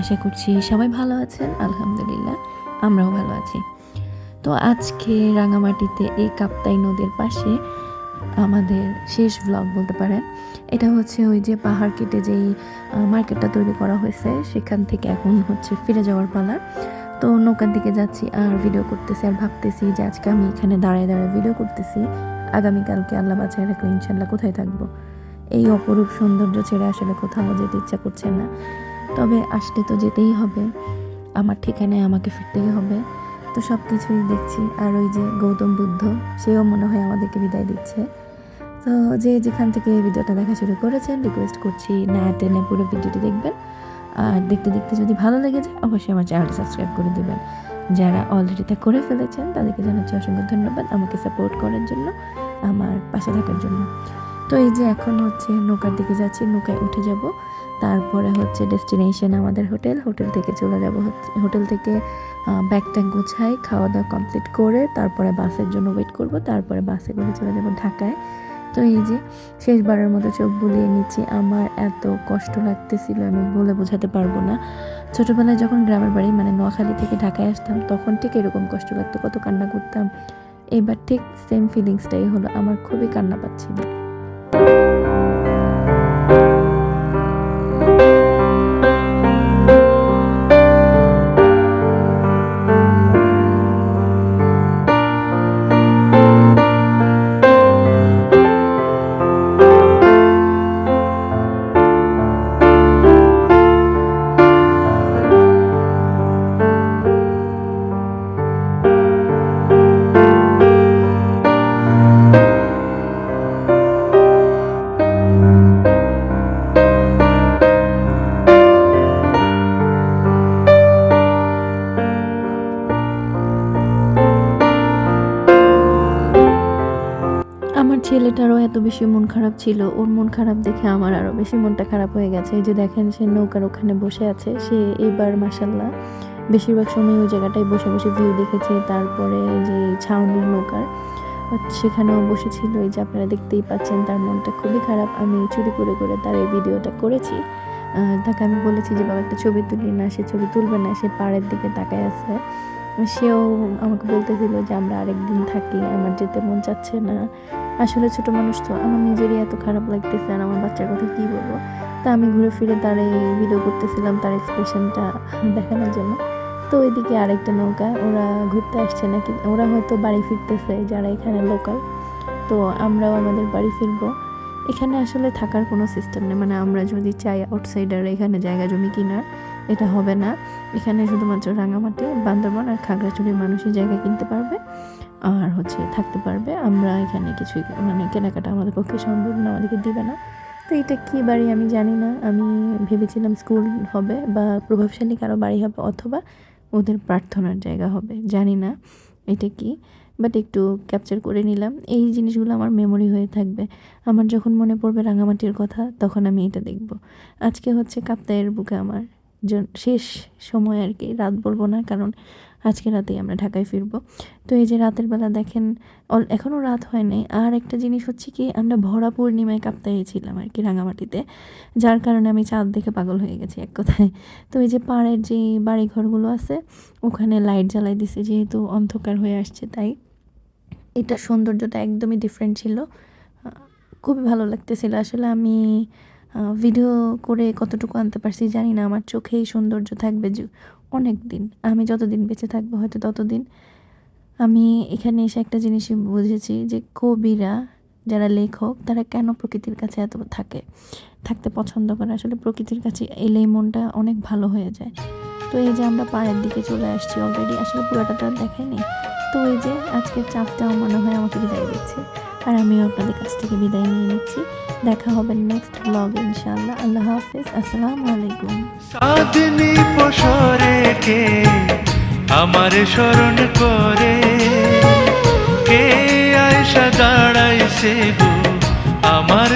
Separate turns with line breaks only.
আশা করছি সবাই ভালো আছেন, আলহামদুলিল্লাহ, আমরাও ভালো আছি। তো আজকে রাঙামাটিতে এই কাপ্তাই নদীর পাশে আমাদের শেষ ব্লগ বলতে পারেন। এটা হচ্ছে ওই যে পাহাড় কেটে যেই মার্কেটটা তৈরি করা হয়েছে, সেখান থেকে এখন হচ্ছে ফিরে যাওয়ার পালা। তো নৌকার দিকে যাচ্ছি আর ভিডিও করতেছি আর ভাবতেছি যে আজকে আমি এখানে দাঁড়ায় দাঁড়ায় ভিডিও করতেছি। আগামীকালকে আল্লাহ বাঁচায় রাখলে ইনশাল্লাহ কোথায় থাকব? এই অপরূপ সৌন্দর্য ছেড়ে আসলে কোথাও যেতে ইচ্ছা করছে না। তবে আসলে তো যেতেই হবে। আমার ঠিকানায় আমাকে ফিরতেই হবে। তো সব কিছুই দেখছি। আর ওই যে গৌতম বুদ্ধ, সেও মনে হয় আমাদেরকে বিদায় দিচ্ছে। তো যে যেখান থেকে ভিডিওটা দেখা শুরু করেছেন রিকোয়েস্ট করছি না টেনে পুরো ভিডিওটি দেখবেন। আর দেখতে দেখতে যদি ভালো লেগে যায়, অবশ্যই আমার চ্যানেলটি সাবস্ক্রাইব করে দেবেন। যারা অলরেডি তা করে ফেলেছেন, তাদেরকে জানাচ্ছি অসংখ্য ধন্যবাদ আমাকে সাপোর্ট করার জন্য, আমার পাশে থাকার জন্য। তো এই যে এখন হচ্ছে নৌকার দিকে যাচ্ছি, নৌকায় উঠে যাব। তারপরে হচ্ছে ডেস্টিনেশন আমাদের হোটেল। হোটেল থেকে চলে যাব হোটেল থেকে ব্যাগটা গোছাই খাওয়া দাওয়া কমপ্লিট করে তারপরে বাসের জন্য ওয়েট করব। তারপরে বাসে করে চলে যাব ঢাকায়। তো এই যে, শেষবারের মতো চোখ বুলিয়ে নিচ্ছি। আমার এত কষ্ট লাগতেছিল, আমি বলে বোঝাতে পারব না। ছোটোবেলায় যখন গ্রামের বাড়ি মানে নোয়াখালী থেকে ঢাকায় আসতাম, তখন ঠিক এরকম কষ্ট লাগতো, কত কান্না করতাম। এবার ঠিক সেম ফিলিংসটাই হলো, আমার খুবই কান্না পাচ্ছিল। ছেলেটারও এত বেশি মন খারাপ ছিল, ওর মন খারাপ দেখে আমার আরও বেশি মনটা খারাপ হয়ে গেছে। এই যে দেখেন, সে নৌকার ওখানে বসে আছে। সে এবার মাসাল্লাহ বেশিরভাগ সময় ওই জায়গাটায় বসে বসে ভিউ দেখেছে, তারপরে যে ছাউনির নৌকার। সেখানেও বসেছিল। এই যে আপনারা দেখতেই পাচ্ছেন, তার মনটা খুবই খারাপ। আমি চুরি করে করে তার এই ভিডিওটা করেছি। তাকে আমি বলেছি যে, বাবা, একটা ছবি তুলি না, সে ছবি তুলবে না, সে পাড়ের দিকে তাকায় আছে। সেও আমাকে বলতে বলতেছিল যে আমরা আরেকদিন থাকি, আমার যেতে মন চাচ্ছে না। আসলে ছোট মানুষ তো, আমার নিজেরই এত খারাপ লাগতেছে আর আমার বাচ্চার কথা কি বলব? তা আমি ঘুরে ফিরে তার এই ভিডিও করতেছিলাম, তার এক্সপ্রেশনটা দেখানোর জন্য। তো ওইদিকে আরেকটা নৌকা, ওরা ঘুরতে আসছে নাকি? ওরা হয়তো বাড়ি ফিরতেছে, যারা এখানে লোকাল তো আমরাও আমাদের বাড়ি ফিরবো। এখানে আসলে থাকার কোনো সিস্টেম নেই মানে আমরা যদি চাই আউটসাইডার এখানে জায়গা জমি কেনার এটা হবে না। এখানে শুধুমাত্র রাঙামাটি, বান্দরবান আর খাগড়াছড়ির মানুষই জায়গা কিনতে পারবে আর হচ্ছে থাকতে পারবে। আমরা এখানে কিছুই মানে কেনাকাটা আমাদের পক্ষে সম্ভব না, আমাদেরকে দিবে না। তো এটা কী বাড়ি আমি জানি না। আমি ভেবেছিলাম স্কুল হবে বা প্রভাবশালী কারও বাড়ি হবে অথবা ওদের প্রার্থনার জায়গা হবে, জানি না এটা কি। বাট একটু ক্যাপচার করে নিলাম। এই জিনিসগুলো আমার মেমোরি হয়ে থাকবে। আমার যখন মনে পড়বে রাঙামাটির কথা, তখন আমি এটা দেখব। আজকে হচ্ছে কাপ্তায়ের বুকে আমার। শেষ সময় আর কি, রাত বলব না, কারণ আজকে রাতেই আমরা ঢাকায় ফিরবো। তো এই যে রাতের বেলা দেখেন এখনও রাত হয় নাই। আর একটা জিনিস হচ্ছে কি, আমরা ভরা পূর্ণিমায় কাপ্তায়ে ছিলাম আর কি রাঙামাটিতে, যার কারণে আমি চাঁদ দেখে পাগল হয়ে গেছি এক কথায়। তো এই যে পাড়ের যে বাড়িঘরগুলো আছে, ওখানে লাইট জ্বালাই দিছে, যেহেতু অন্ধকার হয়ে আসছে, তাই এটা সৌন্দর্যটা একদমই ডিফারেন্ট ছিল। খুবই ভালো লাগতেছিল। আসলে আমি ভিডিও করে কতটুকু আনতে পারছি জানি না। আমার চোখেই সৌন্দর্য থাকবে যে অনেক দিন আমি যতদিন বেঁচে থাকব হয়তো ততদিন। আমি এখানে এসে একটা জিনিসই বুঝেছি যে কবিরা, যারা লেখক, তারা কেন প্রকৃতির কাছে এত থাকে? থাকতে পছন্দ করে। আসলে প্রকৃতির কাছে এলেই মনটা অনেক ভালো হয়ে যায়। তো এই যে আমরা পাড়ের দিকে চলে আসছি অলরেডি আসলে পুরোটা তো আর দেখাইনি তো এই যে আজকের চাপটাও মনে হয় আমাকে বিদায় দিচ্ছে। আর আমিও আপনাদের কাছ থেকে বিদায় নিয়ে নিচ্ছি। দেখা হবে নেক্সট ব্লগ ইনশাআল্লাহ। আল্লাহ হাফিজ। আসসালামু আলাইকুম।
সাধনি পশরে কে আমার শরণ করে? কে আয়সা দাঁড়াইছে গো আমার